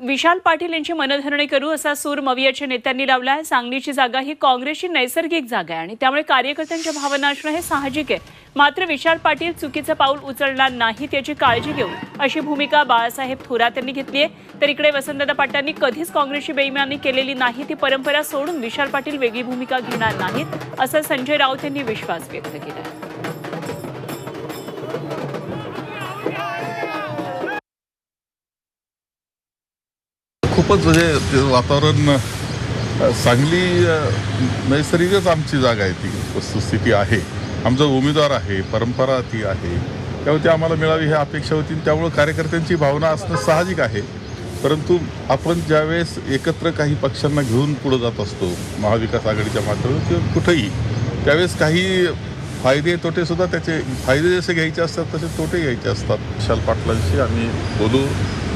विशाल पाटील यांची मनधरणी करू असा सूर मवियाच्या नेत्यांनी लावला आहे. सांगलीची जागा ही काँग्रेसची नैसर्गिक जागा आहे आणि त्यामुळे कार्यकर्त्यांच्या भावना असणं हे साहजिक आहे. मात्र विशाल पाटील चुकीचं पाऊल उचलणार नाहीत याची काळजी घेऊ अशी भूमिका बाळासाहेब थोरात यांनी घेतली आहे. तर इकडे वसंतदादा पाटलांनी कधीच काँग्रेसची बेईमानी केलेली नाही. ती परंपरा सोडून विशाल पाटील वेगळी भूमिका घेणार नाहीत असं संजय राऊत यांनी विश्वास व्यक्त केला खूपच म्हणजे ते वातावरण चांगली नैसर्गिकच आमची जागा आहे ती. वस्तुस्थिती आहे. आमचा उमेदवार आहे परंपरा ती आहे. त्यामुळे ती आम्हाला मिळावी ही अपेक्षा होती आणि त्यामुळे कार्यकर्त्यांची भावना असणं साहजिक आहे. परंतु आपण ज्यावेळेस एकत्र काही पक्षांना घेऊन पुढं जात असतो महाविकास आघाडीच्या माध्यमातून किंवा कुठंही त्यावेळेस काही फायदे तोटे सुद्धा त्याचे फायदे जसे घ्यायचे असतात तसे तोटे घ्यायचे असतात. विशाल पाटलांशी आम्ही बोलू.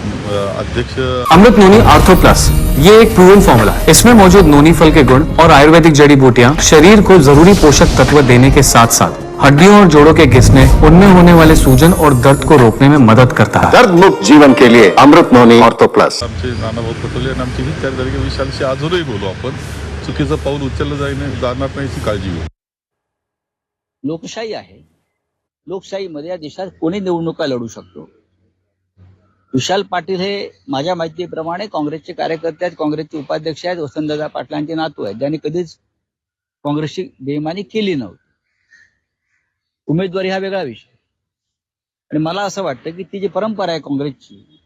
अध्यक्ष अमृत नोनी आर्थो प्लस ये एक प्रूवन फॉर्मूला है। इसमें मौजूद नोनी फल के गुण और आयुर्वेदिक जड़ी बूटियाँ शरीर को जरूरी पोषक तत्व देने के साथ साथ हड्डियों और जोड़ों के घिसने उनमें होने वाले सूजन और दर्द को रोकने में मदद करता है। दर्द मुक्त जीवन के लिए अमृत नोनी ऑर्थो प्लस आमचे नानाभाऊ पटोले आणि आमची ही तयारी झाली की विशालशी अजूनही बोलू आपण। चुकीचं पाऊल उचललं जाईन जाणार नाही याची काळजी घेऊ. लोकशाही आहे. लोकशाहीमध्ये या देशात कोणी निवडणुका लढू शकतो? विशाल पाटील हे माझ्या माहितीप्रमाणे काँग्रेसचे कार्यकर्ते आहेत काँग्रेसचे उपाध्यक्ष आहेत वसंतदादा पाटलांचे नातू आहेत. ज्यांनी कधीच काँग्रेसची बेईमानी केली नव्हती. उमेदवारी हा वेगळा विषय. आणि मला असं वाटतं की ती जी परंपरा आहे काँग्रेसची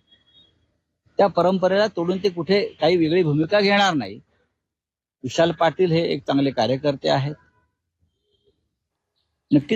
त्या परंपरेला तोडून ते कुठे काही वेगळी भूमिका घेणार नाही. विशाल पाटील हे एक चांगले कार्यकर्ते आहेत. नक्कीच